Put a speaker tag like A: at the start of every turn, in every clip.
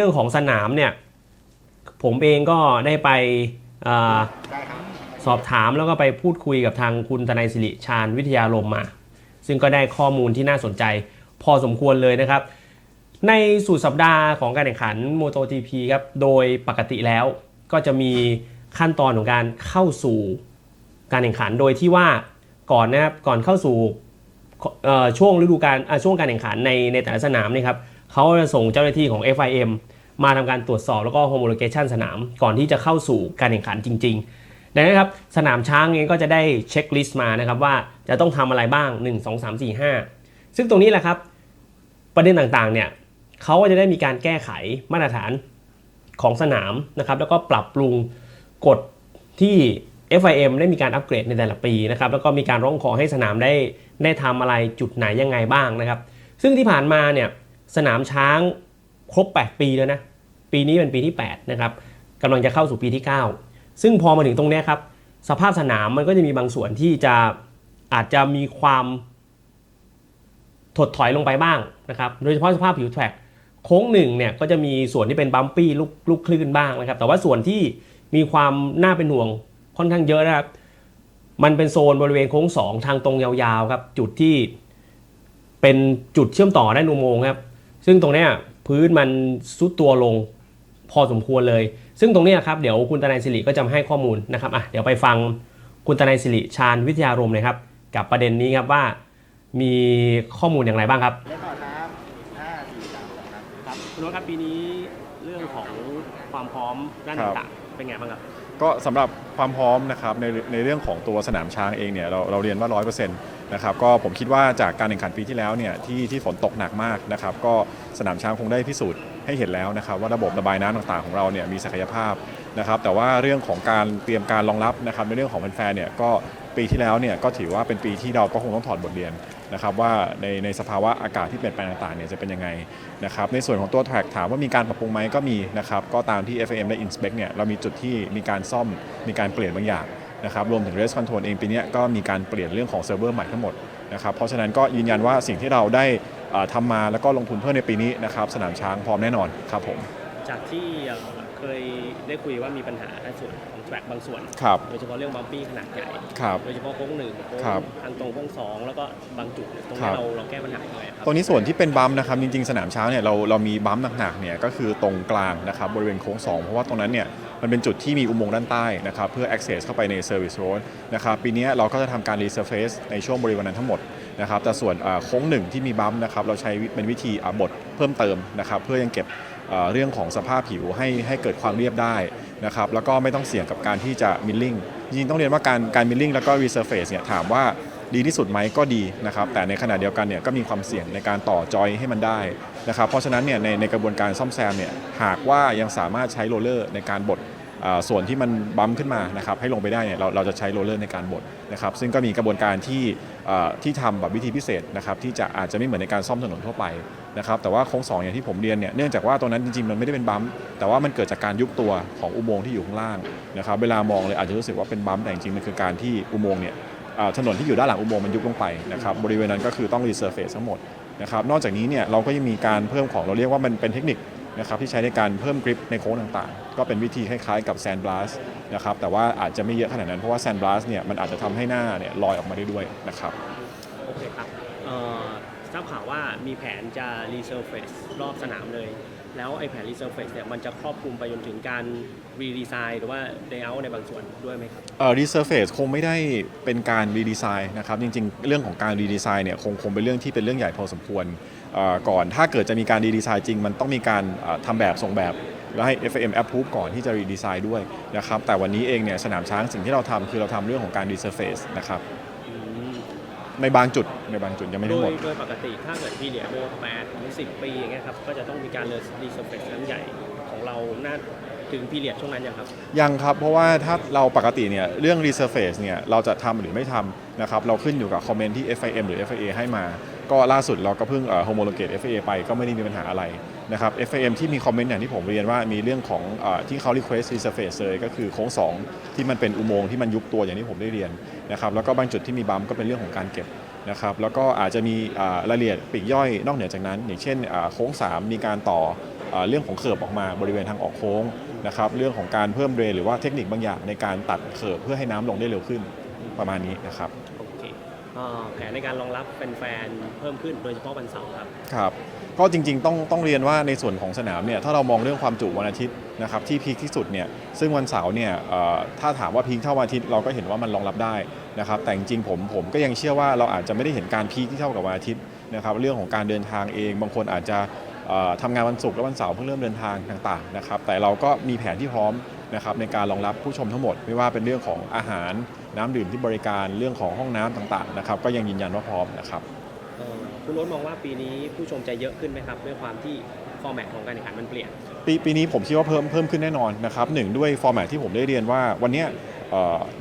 A: รื่องของสนามเนี่ย ผมเองก็ได้ไปอสอบถามแล้วก็ไปพูดคุยกับทางคุณทนายสิริชาญวิทยาลมมา ซึ่งก็ได้ข้อมูลที่น่าสนใจพอสมควรเลยนะครับ ในสุดสัปดาห์ของการแข่งขัน MotoGP ครับ โดยปกติแล้วก็จะมีขั้นตอนของการเข้าสู่การแข่งขันโดยที่ว่าก่อนนะครับก่อนเข้าสู่ช่วงฤดูกาลช่วงการแข่งขันในในแต่ละสนามนี่ครับเขาจะส่งเจ้าหน้าที่ของ FIM มาทำการตรวจสอบแล้วก็ homologation สนามก่อนที่จะเข้าสู่การแข่งขันจริง ๆ ดังนั้นครับสนามช้างเองก็จะได้เช็คลิสต์มานะครับว่าจะต้องทำอะไรบ้าง 1 2 3 4 5 ซึ่งตรงนี้แหละครับประเด็นต่างๆเนี่ยเขาก็จะได้มีการแก้ไขมาตรฐานของสนามนะครับแล้วก็ปรับปรุงกฎที่ FIM ได้มีการอัปเกรดในแต่ละปีนะครับแล้วก็มีการร้องขอให้สนามได้ได้ทำอะไรจุดไหนยังไงบ้างนะครับ ซึ่งที่ผ่านมาเนี่ยสนามช้างครบ 8 ปีแล้วนะ ปีนี้เป็นปีที่8นะครับกำลังจะเข้าสู่ปีที่ 9 ซึ่งพอมาถึงตรงนี้ครับสภาพสนามมันก็จะมีบางส่วนที่จะอาจจะมีความถดถอยลงไปบ้างนะครับโดยเฉพาะสภาพผิวแทร็กโค้งหนึ่งเนี่ยก็จะมีส่วนที่เป็นบัมปี้ลูกลูกคลื่นบ้างนะครับ แต่ว่าส่วนที่มีความน่าเป็นห่วงค่อนข้างเยอะนะครับ มันเป็นโซนบริเวณโค้ง 2 ทางตรงยาวๆครับ จุดที่เป็นจุดเชื่อมต่อด้านอุโมงค์ครับ ซึ่งตรงนี้พื้นมันซุดตัวลง พอสมควรเลย ซึ่งตรงเนี้ยครับเดี๋ยวคุณตนายสิริก็จะมาให้ข้อมูลนะครับอะเดี๋ยวไปฟังคุณตนายสิริชาญวิทยารมณ์เลยครับ กับประเด็นนี้ครับว่ามีข้อมูลอย่างไรบ้างครับ
B: เล่นต่อครับห้าสี่สามสองครับ
A: ครับคุณว่าครับปีนี้เรื่องของความพร้อมด้าน
C: ครับ
A: ต่างๆเป็นไงบ้างครับ
C: ก็สำหรับความพร้อมนะครับในในเรื่องของตัวสนามช้างเองเนี่ยเราเราเรียนว่า 100%นะครับก็ผมคิดว่าจากการแข่งขันปีที่แล้วเนี่ยที่ที่ฝนตกหนักมากนะครับก็สนามช้างคงได้พิสูจน์ให้เห็นแล้วนะครับว่าระบบระบายน้ำต่างๆของเราเนี่ยมีศักยภาพนะครับแต่ว่าเรื่องของการเตรียมการรองรับนะครับในเรื่องของแฟนๆเนี่ยก็ปีที่แล้วเนี่ยก็ถือว่าเป็นปีที่เราก็คงต้องถอดบทเรียน นะครับว่าในในสภาวะอากาศที่เปลี่ยนแปลงต่างๆเนี่ยจะเป็นยังไงนะครับในส่วนของตัวแทร็กถามว่ามีการปรับปรุงไหมก็มีนะครับก็ตามที่ FAM ได้ inspect เนี่ยเรามีจุดที่มีการซ่อมมีการเปลี่ยนบางอย่างนะครับรวมถึง race control เองปีนี้ก็มีการเปลี่ยนเรื่องของเซิร์ฟเวอร์ใหม่ทั้งหมดนะครับเพราะฉะนั้นก็ยืนยันว่าสิ่งที่เราได้ทำมาแล้วก็ลงทุนเพิ่มในปีนี้นะครับสนามช้างพร้อมแน่นอนครับผม
A: จากที่ เอ่อเคยได้คุยว่ามีปัญหาในส่วนของแทร็กบางส่วน
C: ครับ
A: โดยเฉพาะเรื่องบัมปี้ขนาดใหญ่
C: ครับ
A: โดยเฉพาะโค้งหนึ่งโค้ง
C: ครับ
A: ทางตรงโค้งสองแล้วก็บางจุดเนี่ยตรง
C: ครั
A: นี้
C: บ
A: เราเราแก้ปัญหายังไงครับ
C: ตรงนี้ส่วนที่เป็นบัมป์นะครับจริงๆ สนามช้างเนี่ยเราเรามีบัมป์หนักๆเนี่ยก็คือตรงกลางนะครับบริเวณโค้ง2เพราะว่าตรงนั้นเนี่ยมันเป็นจุดที่มีอุโมงค์ด้านใต้นะครับเพื่อ access เข้าไปใน service road นะครับปีนี้เราก็จะทำการ resurface ในช่วงบริเวณนั้นทั้งหมดนะครับแต่ส่วนอ่าโค้งหนึ่งที่มีบัมป์นะครับเราใช้เป็นวิธีอ่าบดเพิ่มเติมนะครับเพื่อยังเก็บอ่า เรื่องของสภาพผิวให้ให้เกิดความเรียบได้นะครับแล้วก็ไม่ต้องเสี่ยงกับการที่จะมิลลิ่งจริงๆต้องเรียนว่าการการมิลลิ่งแล้วก็ resurface เนี่ยถามว่าดีที่สุดไหมก็ดีนะครับแต่ในขณะเดียวกันเนี่ยก็มีความเสี่ยงในการต่อจอยให้มันได้นะครับเพราะฉะนั้นเนี่ยในในกระบวนการซ่อมแซมเนี่ยหากว่ายังสามารถใช้โรลเลอร์ในการบดส่วนที่มันบัมขึ้นมานะครับให้ลงไปได้เนี่ยเราเราจะใช้โรลเลอร์ในการบดนะครับซึ่งก็มีกระบวนการที่ที่ทำแบบวิธีพิเศษนะครับที่จะอาจจะไม่เหมือนในการซ่อมถนนทั่วไป นะครับแต่ว่าโค้งสองอย่างที่ผมเรียนเนี่ยเนื่องจากว่าตรงนั้นจริงๆมันไม่ได้เป็นบัมป์แต่ว่ามันเกิดจากการยุบตัวของอุโมงค์ที่อยู่ข้างล่างนะครับเวลามองเลยอาจจะรู้สึกว่าเป็นบัมป์แต่จริงๆมันคือการที่อุโมงค์เนี่ยถนนที่อยู่ด้านหลังอุโมงค์มันยุบลงไปนะครับบริเวณนั้นก็คือต้องรีเซอร์เฟซทั้งหมดนะครับนอกจากนี้เนี่ยเราก็ยังมีการเพิ่มของเราเรียกว่ามันเป็นเทคนิคนะครับที่ใช้ในการเพิ่มกริปในโค้งต่างๆ ก็เป็นวิธีคล้ายๆกับแซนบลัสนะครับแต่ว่าอาจจะไม่เยอะขนาดนั้นเพราะว่าแซนบลัสเนี่ยมันอาจจะทำให้หน้าเนี่ยลอยออกมาได้ด้วยนะครับ
A: โอเคครับ ทราบข่าวว่ามีแผนจะรีเซิร์ฟเฟสรอบสนามเลย แล้วไอ้แผนรีเซิร์ฟเฟสเนี่ยมันจะครอบคลุมไปจนถึงการรีดีไซน์หรือว่าเลเยอร์ในบางส่วนด้วยไหมครับ
C: เอ่อรีเซอร์เฟซคงไม่ได้เป็นการรีดีไซน์นะครับ จริงๆ เรื่องของการรีดีไซน์เนี่ยคงคงเป็นเรื่องที่เป็นเรื่องใหญ่พอสมควรเอ่อก่อนถ้าเกิดจะมีการรีดีไซน์จริง มันต้องมีการเอ่อทำแบบส่งแบบ แล้วให้ FAM approve ก่อนที่จะรีดีไซน์ด้วยนะครับแต่วันนี้เองเนี่ยสนามช้างสิ่งที่เราทำคือเราทำเรื่องของการรีเซอร์เฟซนะครับ ในบางจุดในบางจุดยังไม่
A: โด
C: ทั้งหม
A: ย
C: ด
A: โดยปกติถ้าเกิดพีเรียดโดยแปดถึงสิบปีอย่างเงี้ยครับก็จะต้องมีการเลยรีเซิร์ฟเฟสครั้งใหญ่ของเราน่าถึงพีเรียดช่วงนั้นยังครับ
C: ยังครับ เพราะว่าถ้าเราปกติเนี่ยเรื่อง resurface เนี่ยเราจะทำหรือไม่ทำนะครับเราขึ้นอยู่กับคอมเมนต์ที่ FIM หรือ FIA ให้มา ก็ล่าสุดเราก็เพิ่งเอ่อ homologate FIA ไปก็ไม่ได้มีปัญหาอะไรนะครับ FIM ที่มีคอมเมนต์อย่างที่ผมเรียนว่ามีเรื่องของอที่เขา request resurface เลยก็คือโค้ง 2 ที่มันเป็นอุโมงค์ที่มันยุบตัวอย่างที่ผมได้เรียนนะครับแล้วก็บางจุดที่มีบัมก็เป็นเรื่องของการเก็บนะครับแล้วก็อาจจะมีรายละเอียดปีกย่อยนอกเหนือจากนั้น อย่างเช่นโค้ง 3 มีการต่อเรื่องของเขิบออกมาบริเวณทางออกโค้งนะครับเรื่องของการเพิ่มเรนหรือว่าเทคนิคบางอย่างในการตัดเขิบเพื่อให้น้ำลงได้เร็วขึ้นประมาณนี้นะครับ
A: แผนในการรองรับแฟนๆเพิ่มขึ้นโดยเฉพาะวันเสาร์ครับ
C: ครับก็จริงๆต้องต้องเรียนว่าในส่วนของสนามเนี่ยถ้าเรามองเรื่องความจุวันอาทิตย์นะครับที่พีคที่สุดเนี่ยซึ่งวันเสาร์เนี่ยเอ่อถ้าถามว่าพีคเท่าวันอาทิตย์เราก็เห็นว่ามันรองรับได้นะครับแต่จริงๆผมผมก็ยังเชื่อว่าเราอาจจะไม่ได้เห็นการพีคที่เท่ากับวันอาทิตย์นะครับเรื่องของการเดินทางเอง บางคนอาจจะเอ่อทำงานวันศุกร์และวันเสาร์เพิ่งเริ่มเดินทางต่างๆนะครับแต่เราก็มีแผนที่พร้อมนะครับในการรองรับผู้ชมทั้งหมด ไม่ว่าเป็นเรื่องของอาหาร น้ำดื่มที่บริการเรื่องของห้องน้ำต่างๆนะครับก็ยังยืนยันว่าพร้อมนะครับ
A: เอ่อคุณโรสมองว่าปีนี้ผู้ชมจะเยอะขึ้นไหมครับด้วยความที่ฟอร์แมตของการแข่งขันมันเปลี่ยน
C: ปีปีนี้ผมคิดว่าเพิ่มเพิ่มขึ้นแน่นอนนะครับหนึ่งด้วยฟอร์แมตที่ผมได้เรียนว่าวันเนี้ยเอ่อ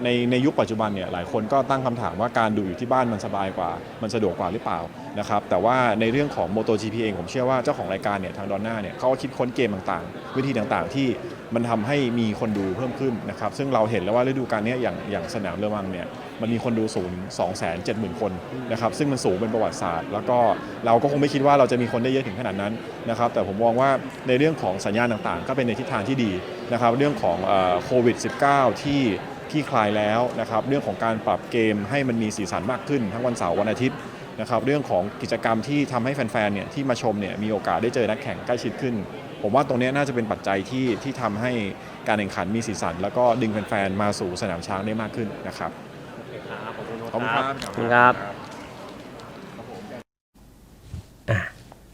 C: ในในยุคปัจจุบันเนี่ยหลายคนก็ตั้งคำถามว่าการดูอยู่ที่บ้านมันสบายกว่า มันสะดวกกว่าหรือเปล่านะครับแต่ว่าในเรื่องของ MotoGP เองผมเชื่อว่าเจ้าของรายการเนี่ยทางดอนน่าเนี่ยเขาคิดค้นเกมต่างๆ วิธีต่างๆที่มันทำให้มีคนดูเพิ่มขึ้นนะครับซึ่งเราเห็นแล้วว่าฤดูกาลนี้อย่างอย่างสนามเลอมังเนี่ยมันมีคนดูสูง 2 7 0 0 0 0 คนนะครับซึ่งมันสูงเป็นประวัติศาสตร์ แล้วก็เราก็คงไม่คิดว่าเราจะมีคนได้เยอะถึงขนาดนั้นนะครับแต่ผมมองว่าในเรื่องของสัญญาณต่างๆ ก็เป็นในทิศทางที่ดีนะครับเรื่องของโควิด -19 ที่ ที่คลายแล้วนะครับเรื่องของการปรับเกมให้มันมีสีสันมากขึ้น ทั้งวันเสาร์วันอาทิตย์นะครับเรื่องของกิจกรรมที่ทำให้แฟนๆเนี่ยที่มาชมเนี่ยมีโอกาสได้เจอนักแข่งใกล้ชิดขึ้น ผมว่าตรงเนี้ยน่าจะเป็นปัจจัยที่ที่ทำให้การแข่งขันมีสีสัน แล้วก็ดึงแฟนๆมาสู่สนามช้างได้มากขึ้นนะครับ
A: โอเคครับขอบคุณโรส
C: ขอบคุณครับ
A: ขอบคุณครับอะ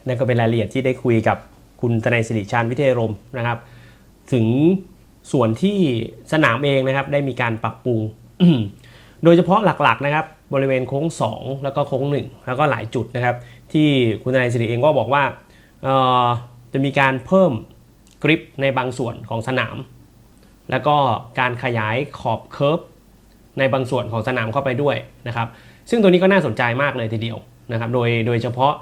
A: นั่นก็เป็นรายละเอียดที่ได้คุยกับคุณทนายสิริชาญวิเทยรมย์นะครับ ถึง ส่วนที่สนามเองนะครับได้มีการปรับปรุง โดยเฉพาะหลักๆนะครับบริเวณโค้ง 2 แล้วก็โค้ง 1 แล้วก็หลายจุดนะครับ ที่คุณนายสิริเองก็บอกว่าจะมีการเพิ่มกริปในบางส่วนของสนาม แล้วก็การขยายขอบเคิร์ฟในบางส่วนของสนามเข้าไปด้วยนะครับ ซึ่งตัวนี้ก็น่าสนใจมากเลยทีเดียวนะครับ โดยโดยเฉพาะ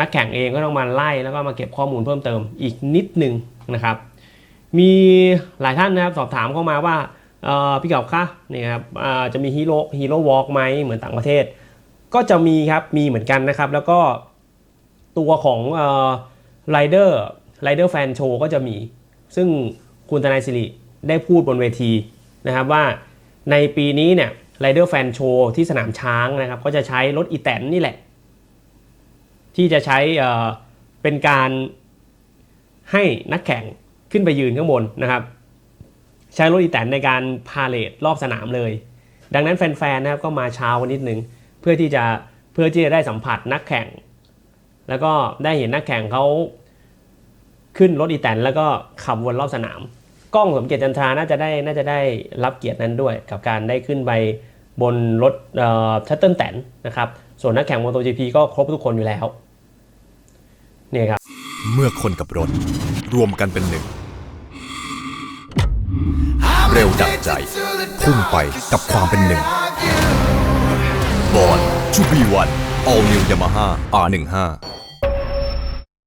A: นักแข่งเองก็ต้องมาไล่แล้วก็มาเก็บข้อมูลเพิ่มเติมอีกนิดนึงนะครับ มีหลายท่านนะครับสอบถามเข้ามาว่าพี่เก่าคะนี่ครับจะมีฮีโร่ฮีโร่วอล์กไหมเหมือนต่างประเทศ ก็จะมีครับมีเหมือนกันนะครับ แล้วก็ตัวของไรเดอร์ไรเดอร์แฟนโชว์ก็จะมี ซึ่งคุณทนายสิริได้พูดบนเวทีนะครับว่าในปีนี้เนี่ยไรเดอร์แฟนโชว์ที่สนามช้างนะครับ ก็จะใช้รถอีแตนนี่แหละ ที่จะใช้เป็นการให้นักแข่ง ขึ้นไปยืนข้างบนนะครับ ใช้รถอีแตนในการพาเลทรอบสนามเลย ดังนั้นแฟนๆนะครับก็มาเช้ากันนิดนึงเพื่อที่จะเพื่อที่จะได้สัมผัสนักแข่ง แล้วก็ได้เห็นนักแข่งเขาขึ้นรถอีแตนแล้วก็ขับวนรอบสนามกล้องสมเกียรติจันทราน่าจะได้น่าจะได้รับเกียรตินั้นด้วย กับการได้ขึ้นไปบนรถชัตเติลแตนนะครับ ส่วนนักแข่ง MotoGP ก็ครบทุกคนอยู่แล้วเนี่ยครับ
D: เมื่อคนกับรถรวมกันเป็นหนึ่ง ร็วดังใจ พุ่งไปกับความเป็นหนึ่งบอลชูบีวัน All New Yamaha R15